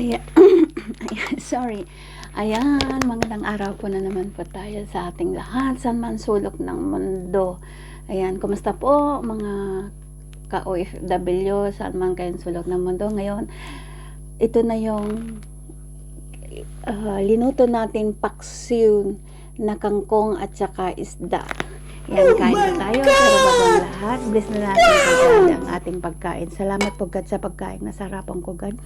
sorry. Ayan, magandang araw po na naman po tayo sa ating lahat sa man sulok ng mundo. Ayan, kumusta po mga ka-OFW, saan man kayong sulok ng mundo. Ngayon, ito na yung uh, linuto natin paksiw na kangkong at saka isda. Yan, kain na tayo. Pero bago ang lahat, bless na natin po God ang ating pagkain. Salamat po God sa pagkain na sarapan ko God.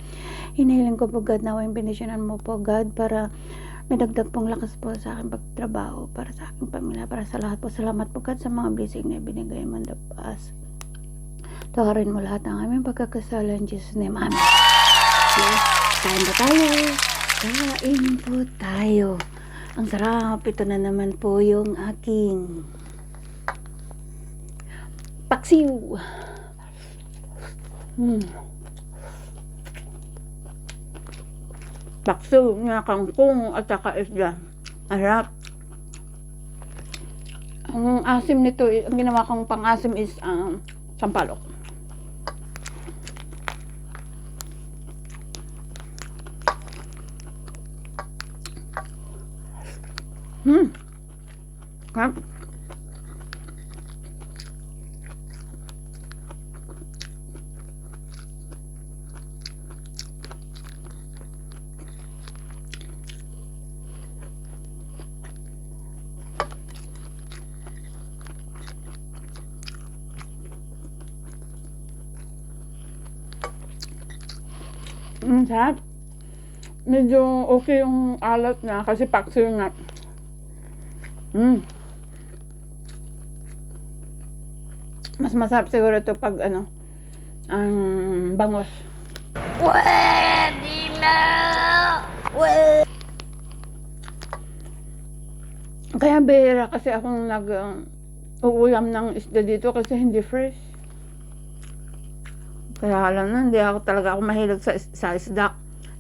Hinihiling ko po God na yung benisyonan mo po God para may dagdag pong lakas po sa aking pagtrabaho, para sa aking pamilya, para sa lahat po. Salamat po God sa mga blessing na binigay mo the past. Tawarin mo lahat ng aming pagkakasala in Jesus name. Amen. Yes, kain po tayo. Kain po tayo. Ang sarap. Ito na naman po yung aking paksiw. Hmm. Paksiw na kangkong at saka isda. Harap. Ang asim nito, ang ginawa kong pang-asim is um, sampalok. Hmm. Sarap. Mm, sarap. Medyo okay yung alat na kasi paksiw nga. Mm. Mas masarap siguro ito pag ano, ang bangos. Pwede na! Pwede! Kaya bihira kasi akong nag uh, uuyam ng isda dito kasi hindi fresh. Kaya alam na, hindi ako talaga ako mahilig sa, sa isda.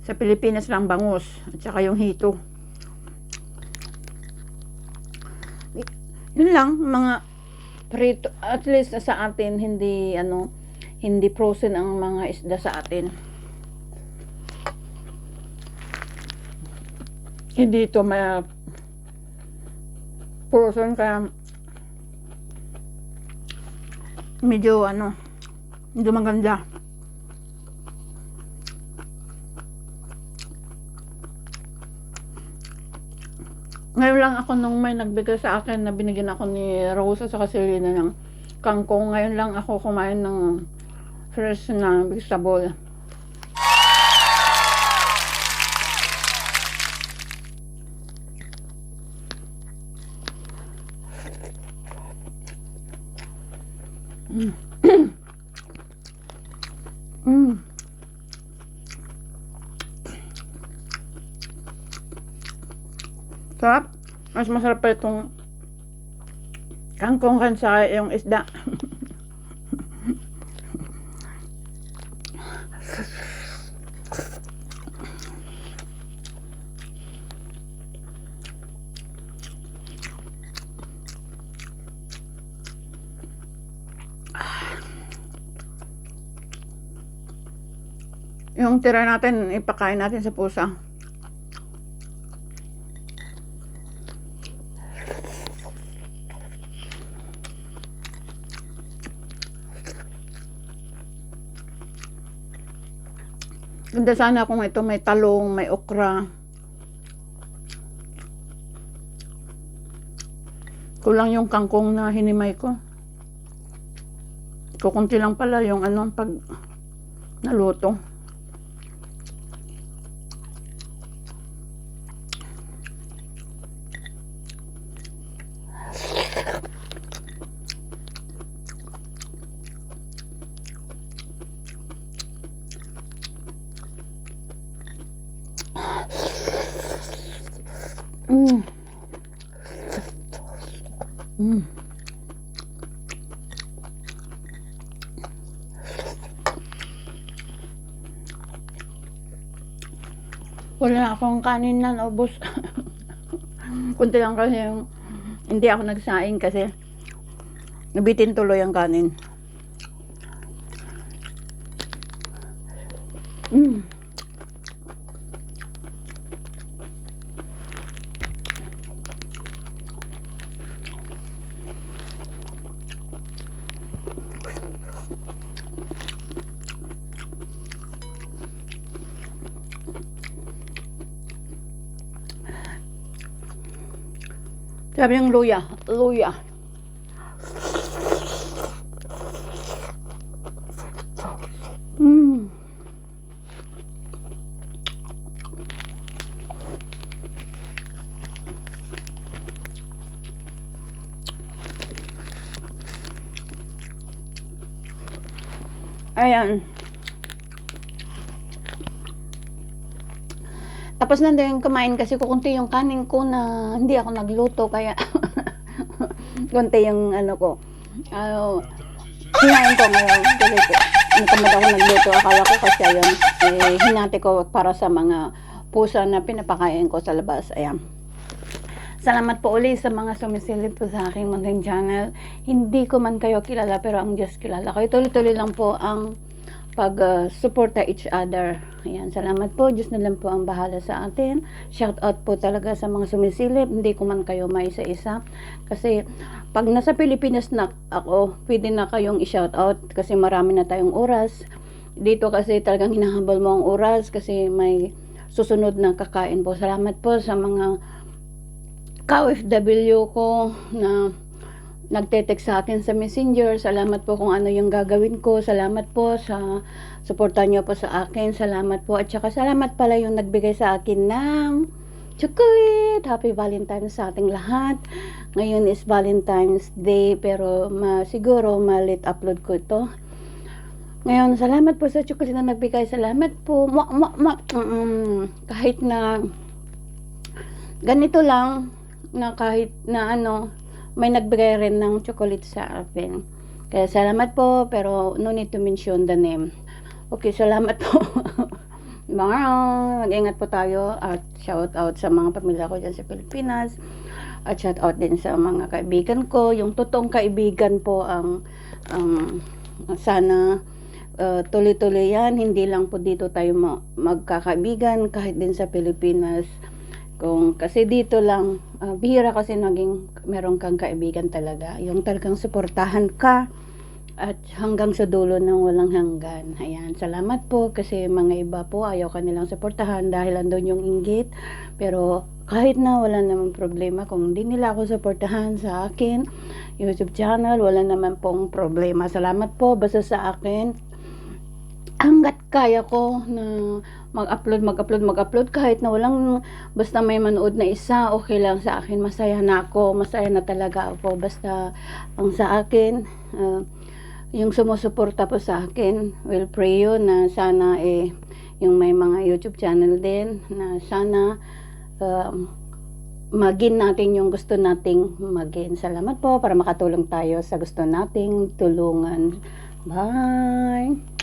Sa Pilipinas lang bangus at saka yung hito. Yun lang, mga prito. At least sa atin, hindi ano, hindi frozen ang mga isda sa atin. Hindi ito may frozen kaya medyo ano, medyo maganda. Ngayon lang ako nung may nagbigay sa akin na binigyan ako ni Rosa sa Casilina ng kangkong. Ngayon lang ako kumain ng fresh na vegetable. Mm. Sarap. Mas masarap pa itong kangkong kan sa yung isda. yung tira natin, ipakain natin sa pusa. Ganda sana kung ito may talong, may okra. Kulang yung kangkong na hinimay ko. Kukunti lang pala yung ano pag naluto. Mm. Mm. Wala na akong kanin na naubos. Kunti lang kasi yung hindi ako nagsaing kasi nabitin tuloy ang kanin. Sabi yung luya, luya. Mm. Ayan. Tapos nandun kumain kasi kukunti yung kanin ko na hindi ako nagluto kaya kunti yung ano ko. Ano, hinain ko ngayon. Kasi ko, natamad ako nagluto. Akala ko kasi ayun, eh, hinati ko para sa mga pusa na pinapakain ko sa labas. Ayan. Salamat po uli sa mga sumisilip po sa aking munting channel. Hindi ko man kayo kilala pero ang Diyos kilala kayo. Tuloy-tuloy lang po ang pag-suporta each other. Ayan, salamat po. Diyos na lang po ang bahala sa atin. Shout out po talaga sa mga sumisilip. Hindi ko man kayo maisa-isa. Kasi pag nasa Pilipinas na ako, pwede na kayong i-shout out kasi marami na tayong oras. Dito kasi talagang hinahabol mo ang oras kasi may susunod na kakain po. Salamat po sa mga ka-OFW ko na nagte-text sa akin sa messenger. Salamat po kung ano yung gagawin ko. Salamat po sa suporta niyo po sa akin. Salamat po. At saka salamat pala yung nagbigay sa akin ng chocolate. Happy Valentine's sa ating lahat. Ngayon is Valentine's Day pero ma, siguro malit upload ko ito. Ngayon, salamat po sa chocolate na nagbigay. Salamat po. Ma, ma, ma, kahit na ganito lang na kahit na ano, may nagbigay rin ng chocolate sa akin. Kaya salamat po, pero no need to mention the name. Okay, salamat po. Bye! Mag-ingat po tayo at shout out sa mga pamilya ko dyan sa Pilipinas. At shout out din sa mga kaibigan ko. Yung totoong kaibigan po ang ang sana uh, tuloy-tuloy yan. Hindi lang po dito tayo ma- magkakaibigan kahit din sa Pilipinas. Kung kasi dito lang uh, bihira kasi naging meron kang kaibigan talaga. Yung talagang suportahan ka at hanggang sa dulo ng walang hanggan. Ayan, salamat po kasi mga iba po ayaw kanilang suportahan dahil andun yung inggit. Pero kahit na wala namang problema kung hindi nila ako suportahan sa akin, YouTube channel, wala naman pong problema. Salamat po basta sa akin. Hanggat kaya ko na mag-upload, mag-upload, mag-upload kahit na walang basta may manood na isa, okay lang sa akin. Masaya na ako, masaya na talaga ako. Basta ang sa akin, uh, yung sumusuporta po sa akin, will pray yun na sana eh, yung may mga YouTube channel din, na sana um, magin natin yung gusto nating magin. Salamat po para makatulong tayo sa gusto nating tulungan. Bye!